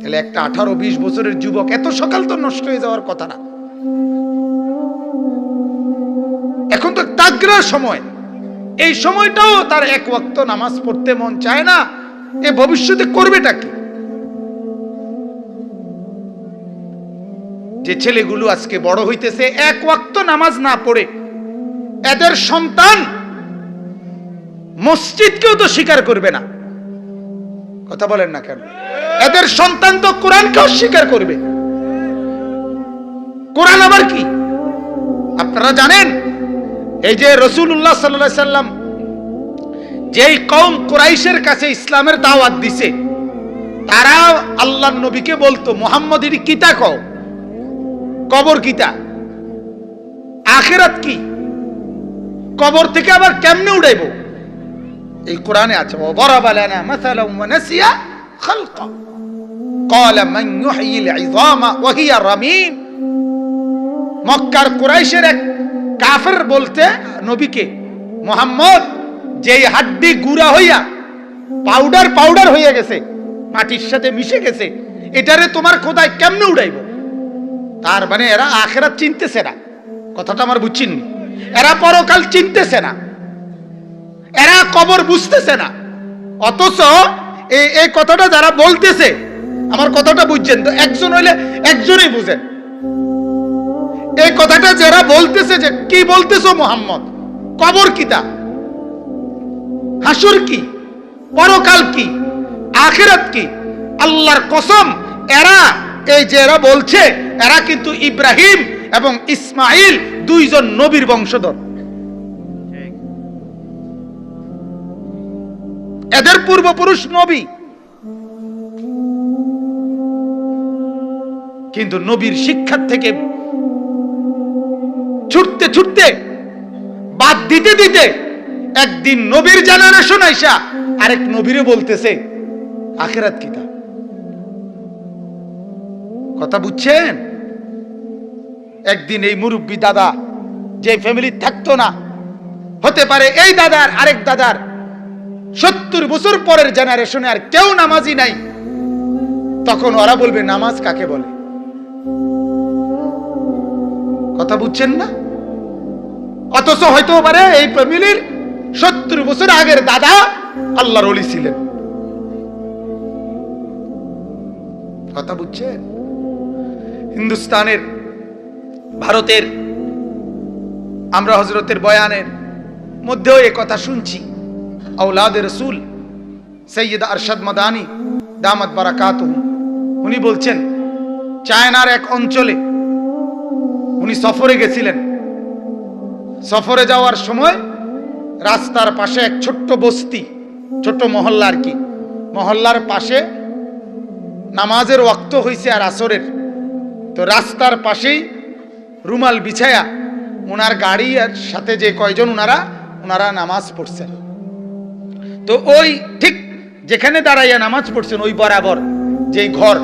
তাহলে একটা আঠারো বিশ বছরের যুবক, এত সকাল তো নষ্ট হয়ে যাওয়ার কথা না। এখন তো তাগরার সময়। এই সময়টাও তার এক ওয়াক্ত নামাজ পড়তে মন চায় না। এ ভবিষ্যতে করবেটা কি? যে ছেলেগুলো আজকে বড় হইতেছে, এক ওয়াক্ত নামাজ না পড়ে এদের সন্তান মসজিদকেও তো স্বীকার করবে না। কথা বলেন না কেন? এদের সন্তান তো কোরআনকে অস্বীকার করবে। কোরআন আবার কি? আপনারা জানেন, এই যে রসুল্লাহ সাল্লা সাল্লাম যেই কম কোরাইশের কাছে ইসলামের দাওয়াত দিছে, তারা আল্লাহ নবীকে বলতো মোহাম্মদের কিতা কও? কবর কিতা? আখেরাত কি? কবর থেকে আবার কেমনে উড়াইব? এই কোরআনে আছে অবরাবালানা মাসালা ওয়া নাসিয়া خلقه قال من يحيي العظام وهي رميم মক্কার কুরাইশের এক কাফের বলতে নবীকে মোহাম্মদ যেই হাড্ডি গুড়া হইয়া পাউডার পাউডার হইয়া গেছে মাটির সাথে মিশে গেছে এটারে তোমার খোদায় কেমনে উড়াইব তার মানে এরা আখেরাত চিনতেছে না কথাটা আমার বুঝছেন এরা পরকাল চিনতেছে না এরা কবর বুঝতেছে না অথচ এই কথাটা যারা বলতেছে, আমার কথাটা বুঝছেন তো? একজন হইলে একজনই বুঝেন। এই কথাটা যারা বলতেছে যে, কি বলতেছো মোহাম্মদ? কবর কিতা হাসুর কি? পরকাল কি? আখেরাত কি? আল্লাহর কসম, এরা, এই যে এরা বলছে, এরা কিন্তু ইব্রাহিম এবং ইসমাইল দুইজন নবীর বংশধর। এদের পূর্বপুরুষ নবী। কিন্তু নবীর শিক্ষার থেকে ছুটতে ছুটতে, বাদ দিতে দিতে একদিন নবীর জেনারেশন আইসা আরেক নবীরে বলতেছে, আখেরাত কিতা কথা বুঝছেন? একদিন এই মুরব্বী দাদা যে ফ্যামিলি থাকতো না, হতে পারে এই দাদার আরেক দাদার সত্তর বছর পরের জেনারেশনে আর কেউ নামাজি নাই। তখন ওরা বলবে, নামাজ কাকে বলে? কথা বুঝছেন না? অথচ হয়তো পারে এই ফ্যামিলির সত্তর বছর আগের দাদা আল্লাহর অলি ছিলেন। কথা বুঝছেন? হিন্দুস্তানের, ভারতের, আমরা হজরতের বয়ানের মধ্যেও এ কথা শুনছি। আউলাদের রসুল সৈয়দ আরশাদ মাদানি দামাত বারাকাত উনি বলছেন চায়নার এক অঞ্চলে উনি সফরে গেছিলেন সফরে যাওয়ার সময় রাস্তার পাশে এক ছোট্ট বস্তি ছোট্ট মহল্লা আর কি মহল্লার পাশে নামাজের ওয়াক্ত হইছে আর আসরের তো রাস্তার পাশেই রুমাল বিছায়া ওনার গাড়ি আর সাথে যে কয়জন ওনারা ওনারা নামাজ পড়ছেন তো ওই ঠিক যেখানে দাঁড়াইয়া নামাজ পড়ছেন, ওই বরাবর যেই ঘর,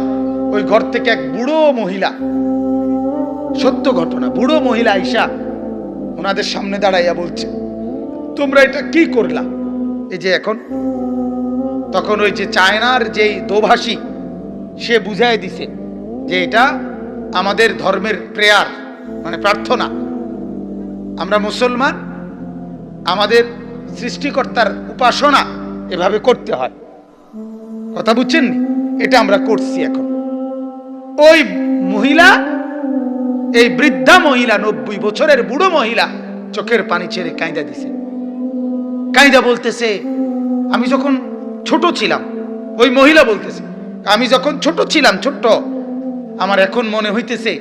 ওই ঘর থেকে এক বুড়ো মহিলা, সত্য ঘটনা, বুড়ো মহিলা আইসা ওনাদের সামনে দাঁড়াইয়া বলছে, তোমরা এটা কি করলা? এই যে এখন, তখন ওই যে চায়নার যেই দোভাষী, সে বুঝাই দিছে যে এটা আমাদের ধর্মের প্রেয়ার মানে প্রার্থনা। আমরা মুসলমান, আমাদের সৃষ্টিকর্তার উপাসনা এভাবে করতে হয়। কথা বুঝছেন এটা আমরা করছি এখন। ওই মহিলা, এই বৃদ্ধা মহিলা, নব্বই বছরের বুড়ো মহিলা চোখের পানি ছেড়ে কাঁদা দিছে। কাঁদা বলতেছে, আমি যখন ছোট ছিলাম, ওই মহিলা বলতেছে, আমি যখন ছোট ছিলাম, ছোট্ট, আমার এখন মনে হইতেছে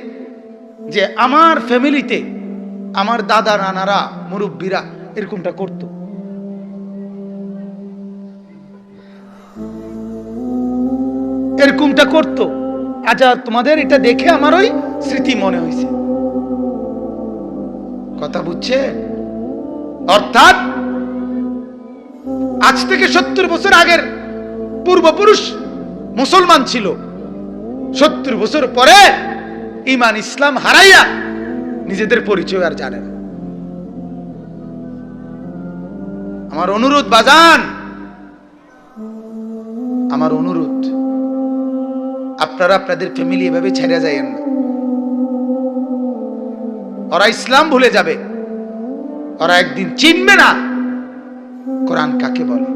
যে আমার ফ্যামিলিতে আমার দাদা, নানারা, মুরব্বীরা এরকমটা করতো। এরকমটা করতো। আচ্ছা তোমাদের এটা দেখে আমার ওই স্মৃতি মনে হয়েছে। কথা বুঝছে? অর্থাৎ আজ থেকে সত্তর বছর আগের পূর্বপুরুষ মুসলমান ছিল। সত্তর বছর পরে ইমান ইসলাম হারাইয়া নিজেদের পরিচয় আর জানে না। আমার অনুরোধ বাজান, আমার অনুরোধ। আপনারা আপনাদের ফ্যামিলি এভাবে ছেড়ে যাইয়েন না। ওরা ইসলাম ভুলে যাবে। ওরা একদিন চিনবে না। কোরআন কাকে বলে?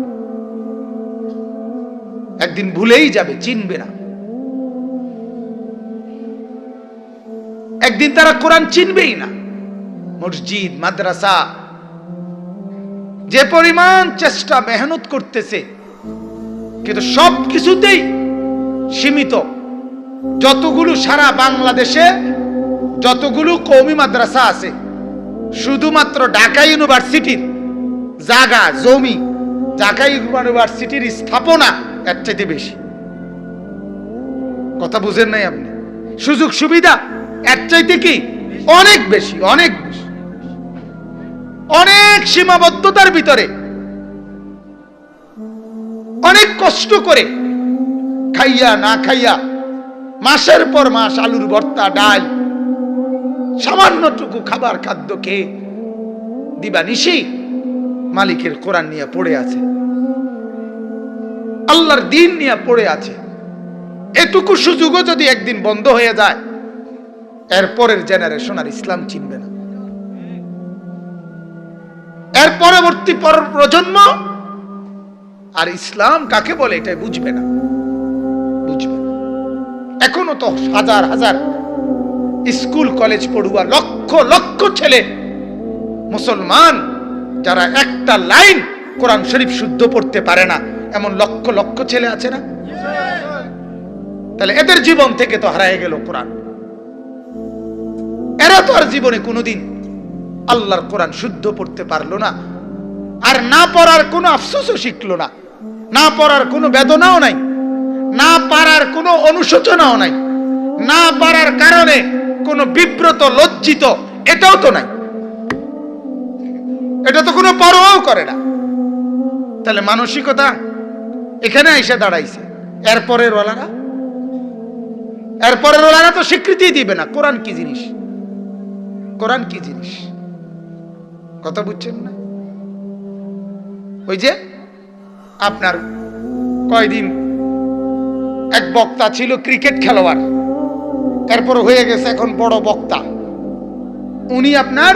একদিন ভুলেই যাবে, চিনবে না। একদিন তারা কোরআন চিনবেই না। মসজিদ, মাদ্রাসা, যে পরিমাণ চেষ্টা, মেহনত করতেছে, কিন্তু সব কিছুতেই সীমিত। যতগুলো সারা বাংলাদেশে, যতগুলো কৌমি মাদ্রাসা আছে, শুধুমাত্র ঢাকা ইউনিভার্সিটির জাগা জমি, ঢাকা ইউনিভার্সিটির স্থাপনা এর চাইতে বেশি। কথা বুঝেন নাই আপনি? সুযোগ সুবিধা এর চাইতে কি? অনেক বেশি অনেক বেশি। অনেক সীমাবদ্ধতার ভিতরে অনেক কষ্ট করে খাইয়া না খাইয়া মাসের পর মাস আলুর ভর্তা, ডাল, সামান্যটুকু খাবার খাদ্য খেয়ে দিবা নিশি মালিকের কোরআন নিয়ে পড়ে আছে। আল্লাহর দিন নিয়ে পড়ে আছে। এটুকু সুযোগও যদি একদিন বন্ধ হয়ে যায়, এর পরের জেনারেশন আর ইসলাম চিনবে না। এর পরবর্তী পর প্রজন্ম আর ইসলাম কাকে বলে এটাই বুঝবে না। এখনও তো হাজার হাজার স্কুল, কলেজ পড়ুয়া লক্ষ লক্ষ ছেলে মুসলমান যারা একটা লাইন কোরআন শরীফ শুদ্ধ পড়তে পারে না, এমন লক্ষ লক্ষ ছেলে আছে না? তাহলে এদের জীবন থেকে তো হারায় গেল কোরআন। এরা তো আর জীবনে কোনোদিন আল্লাহর কোরআন শুদ্ধ পড়তে পারল না। আর না পড়ার কোনো আফসোসও শিখলো না। না পড়ার কোনো বেদনাও নাই। না পারার কোনো অনুশোচনাও নাই। না পারার কারণে কোনো বিব্রত, লজ্জিত এটাও তো নাই। এটা তো কোনো পরোয়াও করে না। তাহলে মানসিকতা এখানে এসে দাঁড়াইছে। এরপরের ওলারা এরপরের ওলারা তো স্বীকৃতি দিবে না। কোরআন কি জিনিস? কোরআন কি জিনিস? কথা বুঝছেন না? ওই যে আপনার কয়দিন এক বক্তা ছিল ক্রিকেট খেলোয়াড়। এরপর হয়ে গেছে এখন বড় বক্তা। উনি আপনার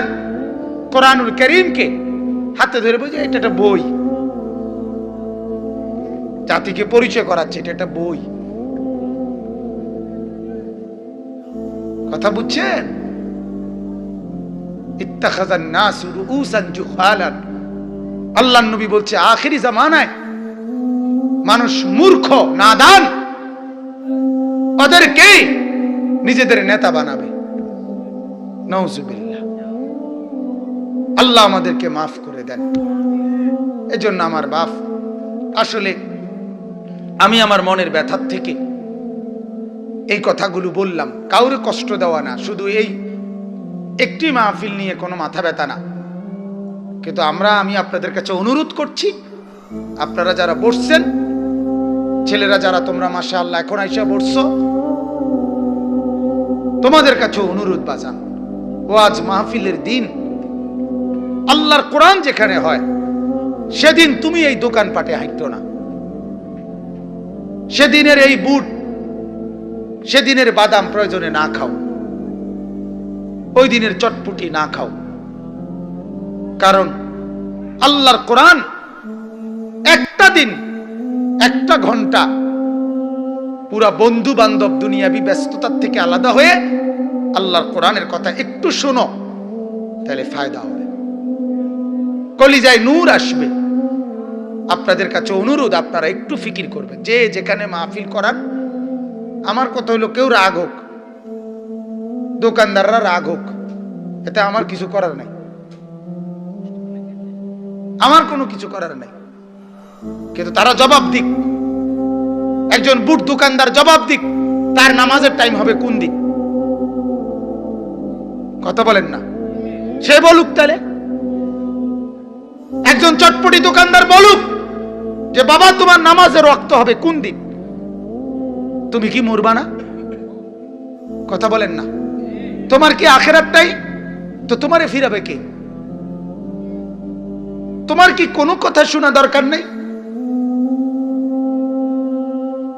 কোরআনুল করিমকে হাতে ধরে বুঝে এটা একটা বই। জাতিকে পরিচয় করাচ্ছে, এটা একটা বই। কথা বুঝছেন? আল্লাহর নবী বলছে, আখেরি জামানায় মানুষ মূর্খ, নাদান। ওদেরকে নিজেদের নেতা বানাবে। নওজুবিল্লাহ আল্লাহ আমাদেরকে মাফ করে দেন। এজন্য আমার বাপ, আসলে আমি আমার মনের ব্যথার থেকে এই কথাগুলো বললাম। কাউরে কষ্ট দেওয়া না, শুধু এই একটি মাহফিল নিয়ে কোনো মাথা ব্যথা না। কিন্তু আমরা, আমি আপনাদের কাছে অনুরোধ করছি, আপনারা যারা বসছেন ছেলেরা যারা তোমরা মাসা আল্লাহ এখন আইসা বসছো তোমাদের কাছে অনুরোধ বাজান ও আজ মাহফিলের দিন আল্লাহর কোরআন যেখানে হয়, সেদিন তুমি এই দোকান পাটে হাঁটতো না। সেদিনের এই বুট, সেদিনের বাদাম প্রয়োজনে না খাও। ওই দিনের চটপুটি না খাও। কারণ আল্লাহর কোরআন একটা দিন একটা ঘণ্টা পুরা বন্ধু বান্ধব দুনিয়াবি ব্যস্ততার থেকে আলাদা হয়ে আল্লাহর কোরআনের কথা একটু শোনো, তাহলে ফায়দা হবে। কলিজায় নূর আসবে। আপনাদের কাছে অনুরোধ, আপনারা একটু ফিকির করবেন। যে যেখানে মাহফিল করান আমার কথা হইল কেউ রাগ হোক, দোকানদাররা রাগ হোক, এতে আমার কিছু করার নাই। আমার কোনো কিছু করার নাই। কিন্তু তারা জবাব দিক। একজন বুট দোকানদার জবাব দিক, তার নামাজের টাইম হবে কোন দিক? কথা বলেন না। সে বলুক তাহলে। একজন চটপটি দোকানদার বলুক যে, বাবা, তোমার নামাজের রক্ত হবে কোন দিন তুমি কি মরবা না? কথা বলেন না। তোমার কি আখেরাতটাই তো তোমারে ফিরাবে কে? তোমার কি কোনো কথা শোনা দরকার নেই?